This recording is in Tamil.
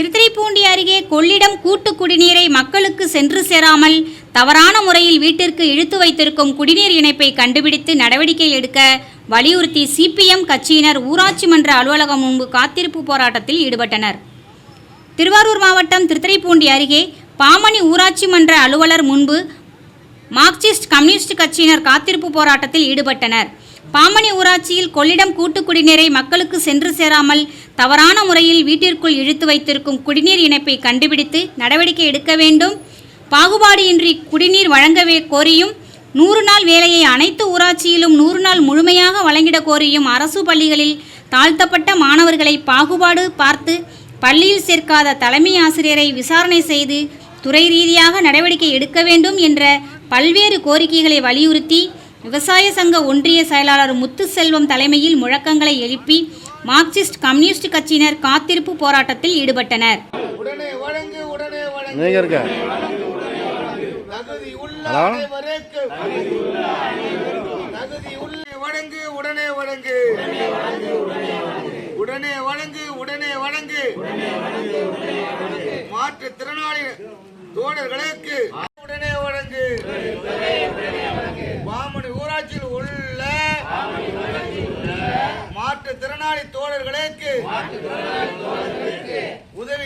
திருத்துறைப்பூண்டி அருகே கொள்ளிடம் கூட்டு குடிநீரை மக்களுக்கு சென்று சேராமல் தவறான முறையில் வீட்டிற்கு இழுத்து வைத்திருக்கும் குடிநீர் இணைப்பை கண்டுபிடித்து நடவடிக்கை எடுக்க வலியுறுத்தி சிபிஎம் கட்சியினர் ஊராட்சி மன்ற அலுவலகம் முன்பு காத்திருப்பு போராட்டத்தில் ஈடுபட்டனர். திருவாரூர் மாவட்டம் திருத்துறைப்பூண்டி அருகே பாமணி ஊராட்சி மன்ற அலுவலர் முன்பு மார்க்சிஸ்ட் கம்யூனிஸ்ட் கட்சியினர் காத்திருப்பு போராட்டத்தில் ஈடுபட்டனர். பாமணி ஊராட்சியில் கொள்ளிடம் கூட்டு குடிநீரை மக்களுக்கு சென்று சேராமல் தவறான முறையில் வீட்டிற்குள் இழுத்து வைத்திருக்கும் குடிநீர் இணைப்பை கண்டுபிடித்து நடவடிக்கை எடுக்க வேண்டும். பாகுபாடியின்றி இன்றி குடிநீர் வழங்கவே கோரியும் நூறு நாள் வேலையை அனைத்து ஊராட்சியிலும் நூறு நாள் முழுமையாக வழங்கிட கோரியும் அரசு பள்ளிகளில் தாழ்த்தப்பட்ட மாணவர்களை பாகுபாடு பார்த்து பள்ளியில் சேர்க்காத தலைமை ஆசிரியரை விசாரணை செய்து துறை ரீதியாக நடவடிக்கை எடுக்க வேண்டும் என்ற பல்வேறு கோரிக்கைகளை வலியுறுத்தி விவசாய சங்க ஒன்றிய செயலாளர் முத்துசெல்வம் தலைமையில் முழக்கங்களை எழுப்பி மார்க்சிஸ்ட் கம்யூனிஸ்ட் கட்சியினர் காத்திருப்பு போராட்டத்தில் ஈடுபட்டனர். உடனே வழங்கு உடனே வழங்கு. நீங்க இருக்க. தகுதி உள்ள ஹலோ? அனைவருக்கு தகுதி உள்ள வழங்கு உடனே வழங்கு உடனே வழங்கு உடனே வழங்கு மாற்றுத் திறனாளி தோழர்களுக்கு உடனே வழங்கு ஊராட்சியில் உள்ள மாற்றுத் திறனாளி தோழர்களுக்கு